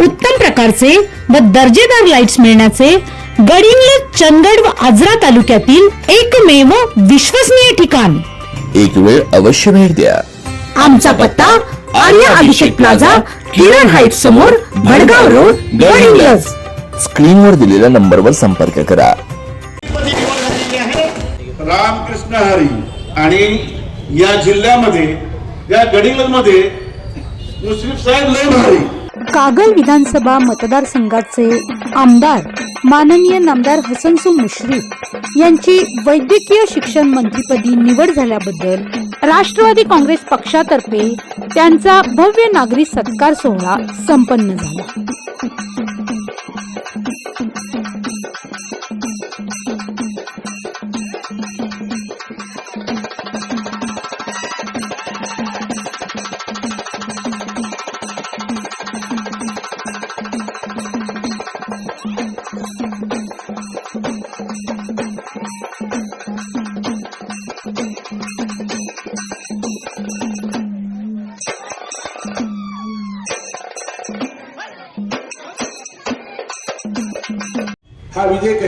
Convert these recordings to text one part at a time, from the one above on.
उत्तम प्रकारचे व दर्जेदार लाईट्स मिळण्याचे गडिंग्लज चंदगड व आजरा तालुक्यातील एकमेव विश्वसनीय ठिकाण. एक वेळ अवश्य भेट द्या. आमचा पत्ता आर्या अभिषेक प्लाझा किरण हाईट समोर भडगाव रोड गडिंग्लज स्क्रीनवर दिलेल्या नंबरवर संपर्क करा. रामकृष्ण हरी आणि या जिल्ह्यामध्ये या गडिंगलमध्ये मुश्रीफ साहेब लय भारी. कागल विधानसभा मतदारसंघाचे आमदार माननीय नामदार हसनसू मुश्रीफ यांची वैद्यकीय शिक्षण मंत्रीपदी निवड झाल्याबद्दल राष्ट्रवादी काँग्रेस पक्षातर्फे त्यांचा भव्य नागरी सत्कार सोहळा संपन्न झाला.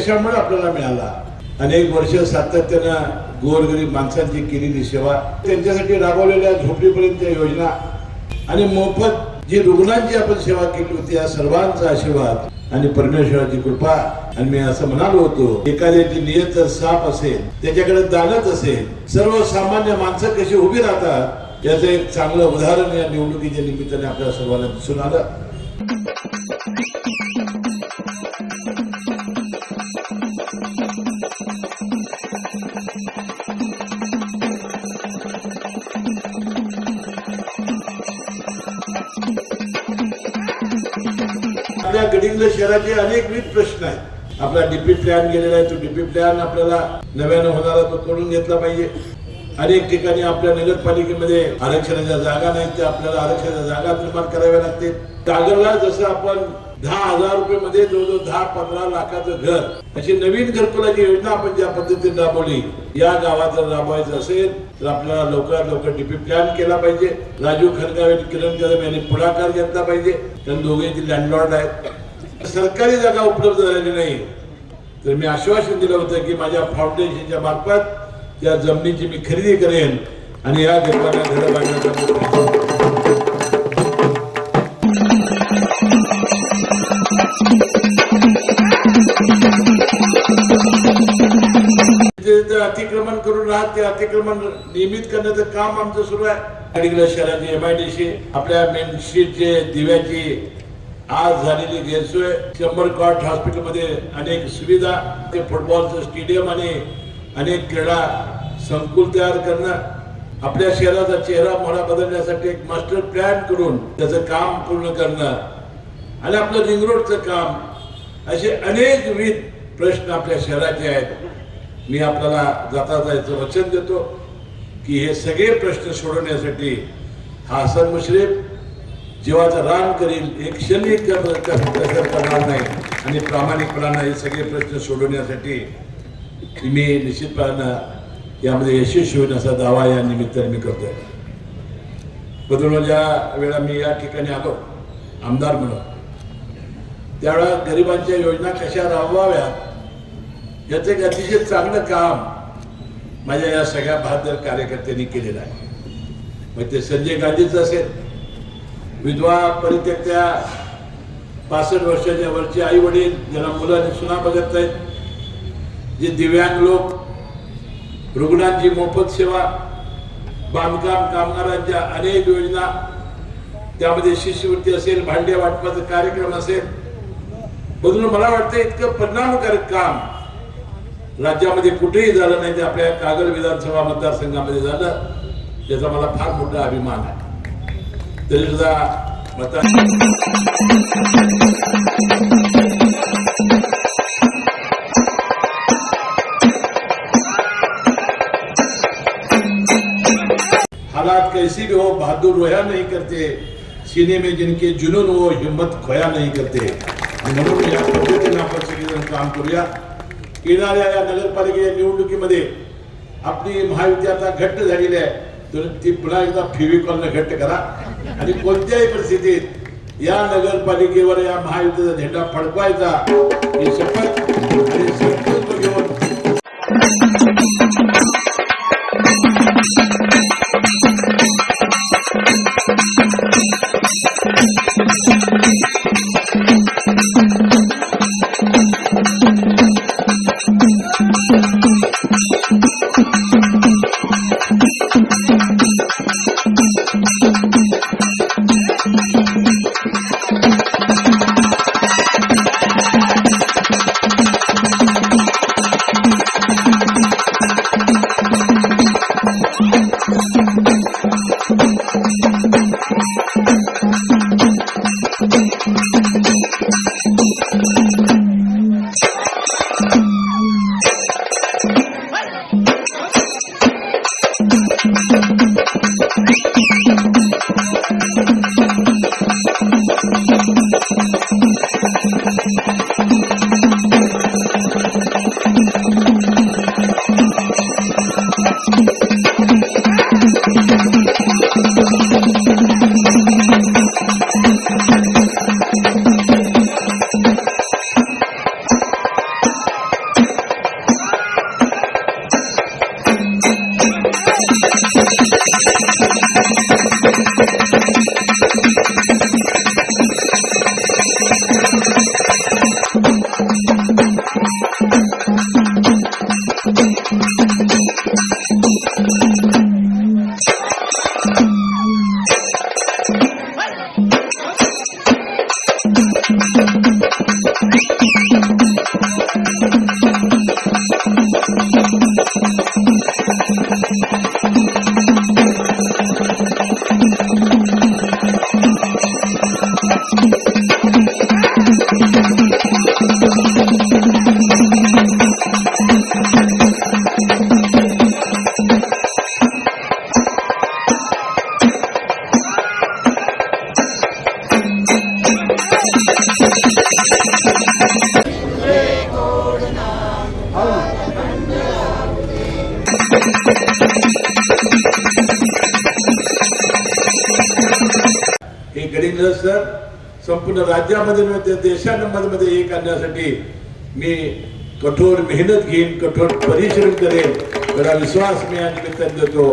विजय कशामुळे आपल्याला मिळाला. अनेक वर्ष सातत्यानं गोरगरीब माणसांची केलेली सेवा त्यांच्यासाठी राबवलेल्या झोपडीपर्यंत योजना आणि मोफत जी रुग्णांची आपण सेवा केली होती या सर्वांचा आशीर्वाद आणि परमेश्वराची कृपा. आणि मी असं म्हणालो होतो एखाद्याची नियत जर साफ असेल त्याच्याकडे दानत असेल सर्वसामान्य माणसं कशी उभी राहतात याचं एक चांगलं उदाहरण या निवडणुकीच्या निमित्ताने आपल्या सर्वांना दिसून आलं. आपल्या गडिंग्लज शहराचे अनेक विविध प्रश्न आहेत. आपला डीपी प्लॅन गेलेला आहे तो डीपी प्लॅन आपल्याला नव्यानं होणारा तो तोडून घेतला पाहिजे. अनेक ठिकाणी आपल्या नगरपालिकेमध्ये आरक्षणाच्या जागा नाहीत त्या आपल्याला आरक्षणाच्या जागा निर्माण कराव्या लागतील. कागलला जसं आपण दहा हजार रुपये मध्ये जवळजवळ दहा पंधरा लाखाचं घर. अशी नवीन घरकुलाची योजना आपण ज्या पद्धतीने राबवली या गावात जर राबवायचं असेल तर आपल्याला लवकरात लवकर डीपी प्लॅन केला पाहिजे. राजू खरगाव आणि किरण कदम यांनी पुढाकार घेतला पाहिजे. कारण दोघेची लँडलॉर्ड आहेत. सरकारी जागा उपलब्ध झालेली नाही. तर मी आश्वासन दिलं होतं की माझ्या फाउंडेशनच्या मार्फत या जमिनीची मी खरेदी करेन आणि या गरिबांना घरं बांधण्याचा ते अतिक्रमण नियमित करण्याचं काम आमचं सुरू आहे. गडिंग्लज शहराची सी आपल्या मेनशीटचे दिव्याची आज झालेली गैरसोय शंभर कॉट हॉस्पिटलमध्ये अनेक सुविधा ते फुटबॉलचं स्टेडियम आणि अनेक क्रीडा संकुल तयार करणं आपल्या शहराचा चेहरा मोहरा बदलण्यासाठी एक मास्टर प्लॅन करून त्याचं काम पूर्ण करणं आणि आपलं रिंग रोडचं काम असे अनेक विविध प्रश्न आपल्या शहराचे आहेत. मी आपल्याला जाता जायचं वचन देतो की हे सगळे प्रश्न सोडवण्यासाठी हा हसन मुश्रीफ जीवाचं राम करील एक क्षणी करणार नाही. आणि प्रामाणिकपणानं हे सगळे प्रश्न सोडवण्यासाठी मी निश्चितपणानं यामध्ये यशस्वी होईल असा दावा या निमित्ताने मी करतोय. बदलून ज्या वेळा मी या ठिकाणी आलो आमदार म्हणून त्यावेळा गरिबांच्या योजना कशा राबवाव्यात याचं एक अतिशय चांगलं काम माझ्या या सगळ्या बहादर कार्यकर्त्यांनी केलेलं आहे. मग ते संजय गांधीचं असेल विधवा परित्यक्त्या पासष्ट वर्षाच्या वरचे आई वडील ज्यांना मुलं आणि सुना बघत नाहीत जे दिव्यांग लोक रुग्णांची मोफत सेवा बांधकाम कामगारांच्या अनेक योजना त्यामध्ये शिष्यवृत्ती असेल भांडे वाटपाचा कार्यक्रम असेल बघून मला वाटतं इतकं परिणामकारक काम राज्य मध्य कुछ ही नहीं अपने कागल विधानसभा मतदारसंघामध्ये झालं त्याचा मेरा फार मोटा अभिमान है तरी मतदार हालात कैसी भी हो, बहादुर रोया नहीं करते। सीने में जिनके जुनून हो, हिम्मत खोया नहीं करते। काम करूया येणाऱ्या या नगरपालिकेच्या निवडणुकीमध्ये आपली महायुती आता घट्ट झालेली आहे. तर ती पुन्हा एकदा फेविकॉलनं घट्ट करा. आणि कोणत्याही परिस्थितीत या नगरपालिकेवर या महायुतीचा झेंडा फडकवायचा ही शपथ आणि हे गरीब सर संपूर्ण राज्यामध्ये देशामध्ये हे करण्यासाठी मी कठोर मेहनत घेईन कठोर परिश्रम करेन. एवढा विश्वास मी या निमित्ताने देतो.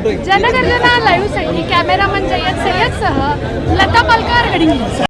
जनगर्जना लाईव्हसाठी कॅमेरामन जय्यद सय्यदसह लता पालकर गडिंग्लज